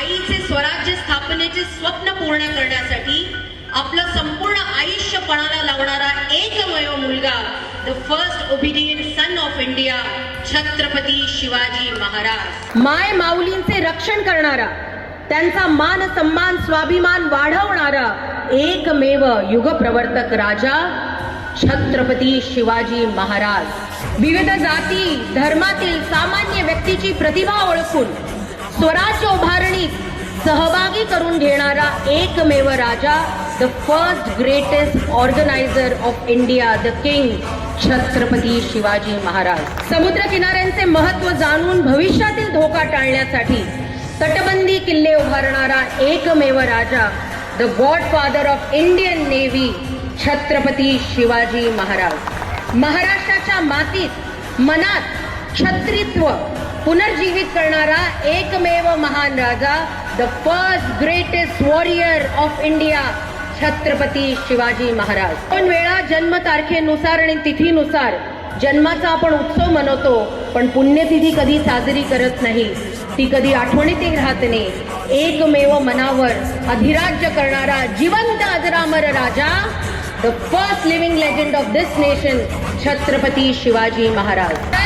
आईचे स्वराज्य स्थापनेचे स्वप्न पूर्ण करण्यासाठी आपलं संपूर्ण आयुष्य पणाला लावणारा एकमेव मुलगा the first obedient son of India Chhatrapati Shivaji Maharaj. माय माऊलींचे रक्षण करणारा त्यांचा मान सन्मान स्वाभिमान वाढवणारा एकमेव युगप्रवर्तक राजा छत्रपती शिवाजी महाराज. विविध जाती धर्मातील सामान्य व्यक्तीची प्रतिभा ओळखून स्वराज्य उभारणीत सहभागी करून घेणारा एकमेव राजा the first greatest organiser of India the king Chhatrapati Shivaji Maharaj. समुद्र किनाऱ्यांचे महत्त्व जाणून भविष्यातील धोका टाळण्यासाठी तटबंदी किल्ले उभारणारा एकमेव राजा the godfather of Indian navy Chhatrapati Shivaji Maharaj. महाराष्ट्राच्या मातीत मनात क्षत्रित्व पुनर्जीवित करणारा एकमेव महान राजा the first greatest warrior of India Chhatrapati Shivaji Maharaj. पण वेळा जन्म तारखेनुसार आणि तिथीनुसार जन्माचा आपण उत्सव मनवतो पण पुण्यतिथी कधी साजरी करत नाही. ती कधी आठवणीतही राहत नाही. एकमेव मनावर अधिराज्य करणारा जिवंत अजरामर राजा the first living legend of this nation Chhatrapati Shivaji Maharaj.